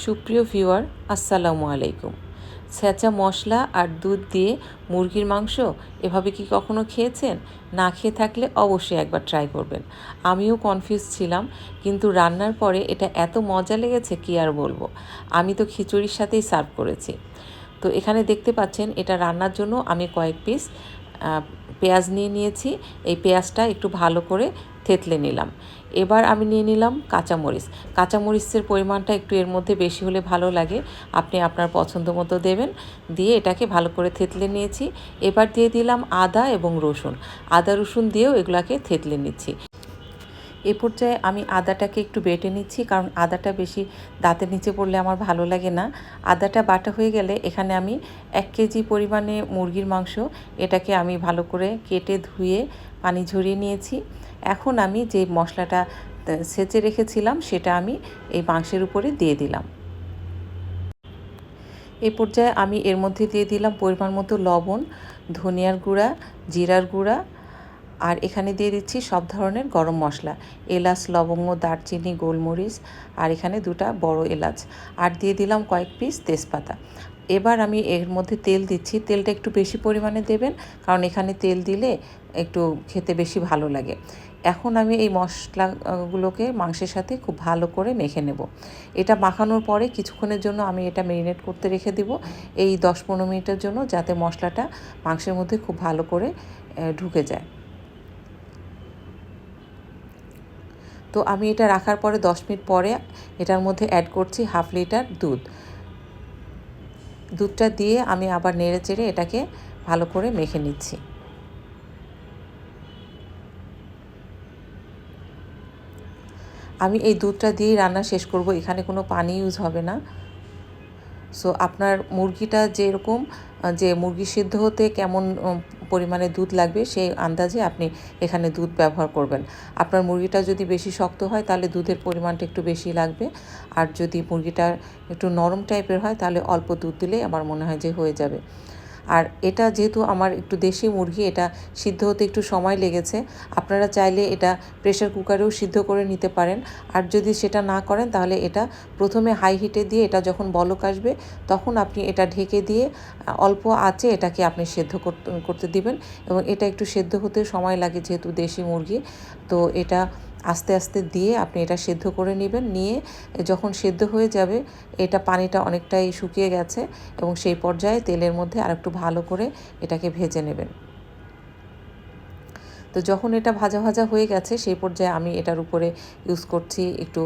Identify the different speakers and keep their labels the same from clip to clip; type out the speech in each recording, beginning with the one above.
Speaker 1: সুপ্রিয় ভিউয়ার, আসসালামু আলাইকুম। ছেঁচা মশলা আর দুধ দিয়ে মুরগির মাংস এভাবে কি কখনো খেয়েছেন? না খেয়ে থাকলে অবশ্যই একবার ট্রাই করবেন। আমিও কনফিউজ ছিলাম, কিন্তু রান্নার পরে এটা এত মজা লেগেছে কি আর বলব? আমি তো খিচুড়ির সাথেই সার্ভ করেছি। তো এখানে দেখতে পাচ্ছেন, এটা রান্নার জন্য আমি কয়েক পিস পেঁয়াজ নিয়ে নিয়েছি। এই পেঁয়াজটা একটু ভালো করে থেতলে নিলাম। এবার আমি নিয়ে নিলাম কাঁচামরিচ। কাঁচামরিচের পরিমাণটা একটু এর মধ্যে বেশি হলে ভালো লাগে। আপনি আপনার পছন্দ মতো দেবেন। দিয়ে এটাকে ভালো করে থেতলে নিয়েছি। এবার দিয়ে দিলাম আদা এবং রসুন। আদা রসুন দিয়েও এগুলাকে থেতলে নিচ্ছি। এ পর্যায়ে আমি আদাটাকে একটু বেটে নিচ্ছি, কারণ আদাটা বেশি দাঁতের নিচে পড়লে আমার ভালো লাগে না। আদাটা বাটা হয়ে গেলে এখানে আমি এক কেজি পরিমাণে মুরগির মাংস এটাকে আমি ভালো করে কেটে ধুয়ে পানি ঝরিয়ে নিয়েছি। এখন আমি যে মশলাটা সেচে রেখেছিলাম সেটা আমি এই মাংসের উপরে দিয়ে দিলাম। এ পর্যায়ে আমি এর মধ্যে দিয়ে দিলাম পরিমাণ মতো লবণ, ধনিয়ার গুঁড়া, জিরার গুঁড়া আর এখানে দিয়ে দিচ্ছি সব ধরনের গরম মশলা, এলাচ, লবঙ্গ, দারচিনি, গোলমরিচ আর এখানে দুটা বড় এলাচ। আর দিয়ে দিলাম কয়েক পিস তেজপাতা। এবার আমি এর মধ্যে তেল দিচ্ছি, তেলটা একটু বেশি পরিমাণে দেবেন, কারণ এখানে তেল দিলে একটু খেতে বেশি ভালো লাগে। এখন আমি এই মশলাগুলোকে মাংসের সাথে খুব ভালো করে মেখে নেব। এটা মাখানোর পরে কিছুক্ষণের জন্য আমি এটা মেরিনেট করতে রেখে দিব। এই দশ পনেরো মিনিটের জন্য যাতে মশলাটা মাংসের মধ্যে খুব ভালো করে ঢুকে যায়। তো আমি এটা রাখার পরে দশ মিনিট পরে এটার মধ্যে অ্যাড করছি হাফ লিটার দুধ। দুধটা দিয়ে আমি আবার নেড়ে চেড়ে এটাকে ভালো করে মেখে নিচ্ছি। আমি এই দুধটা দিয়েই রান্না শেষ করব, এখানে কোনো পানি ইউজ হবে না। সো আপনার মুরগিটা যেরকম যে মুরগি সিদ্ধ হতে কেমন পরিমাণে দুধ লাগবে, সেই আন্দাজে আপনি এখানে দুধ ব্যবহার করবেন। আপনার মুরগিটা যদি বেশি শক্ত হয়, তাহলে দুধের পরিমাণটা একটু বেশি লাগবে। আর যদি মুরগিটা একটু নরম টাইপের হয়, তাহলে অল্প দুধ দিলেই আমার মনে হয় যে হয়ে যাবে। আর এটা যেহেতু আমার একটু দেশি মুরগি, এটা সিদ্ধ হতে একটু সময় লেগেছে। আপনারা চাইলে এটা প্রেশার কুকারেও সিদ্ধ করে নিতে পারেন। আর যদি সেটা না করেন, তাহলে এটা প্রথমে হাই হিটে দিয়ে এটা যখন বলক আসবে, তখন আপনি এটা ঢেকে দিয়ে, অল্প আঁচে এটাকে আপনি সেদ্ধ করতে দিবেন। এবং এটা একটু সেদ্ধ হতে সময় লাগে যেহেতু দেশি মুরগি। তো এটা আস্তে আস্তে দিয়ে আপনি এটা সেদ্ধ করে নেবেন। নিয়ে যখন সেদ্ধ হয়ে যাবে, এটা পানিটা অনেকটাই শুকিয়ে গেছে এবং সেই পর্যায়ে তেলের মধ্যে আরেকটু ভালো করে এটাকে ভেজে নেবেন। তো যখন এটা ভাজা ভাজা হয়ে গেছে, সেই পর্যায়ে আমি এটার উপরে ইউজ করছি একটু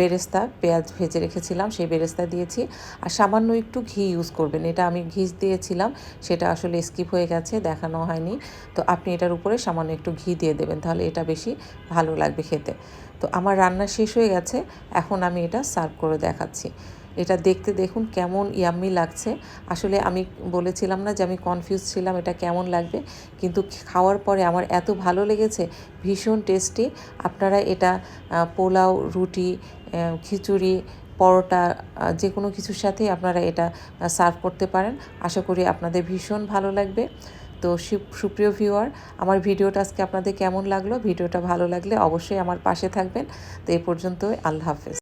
Speaker 1: বেরেস্তা, পেঁয়াজ ভেজে রেখেছিলাম, সেই বেরেস্তা দিয়েছি। আর সামান্য একটু ঘি ইউজ করবেন, এটা আমি ঘি দিয়েছিলাম, সেটা আসলে স্কিপ হয়ে গেছে, দেখানো হয়নি। তো আপনি এটার উপরে সামান্য একটু ঘি দিয়ে দেবেন, তাহলে এটা বেশি ভালো লাগবে খেতে। তো আমার রান্না শেষ হয়ে গেছে, এখন আমি এটা সার্ভ করে দেখাচ্ছি। এটা দেখতে দেখুন কেমন ইয়াম্মি লাগছে। আসলে আমি বলেছিলাম না যে আমি কনফিউজ ছিলাম এটা কেমন লাগবে, কিন্তু খাওয়ার পরে আমার এত ভালো লেগেছে, ভীষণ টেস্টি আপনারা এটা পোলাও, রুটি খিচুড়ি, পরোটা যে কোনো কিছুর সাথেই আপনারা এটা সার্ভ করতে পারেন। আশা করি আপনাদের ভীষণ ভালো লাগবে। তো সুপ্রিয় ভিউয়ার আমার ভিডিওটা আজকে আপনাদের কেমন লাগল? ভিডিওটা ভালো লাগলে অবশ্যই আমার পাশে থাকবেন। তো এই পর্যন্ত আল্লাহ হাফেজ।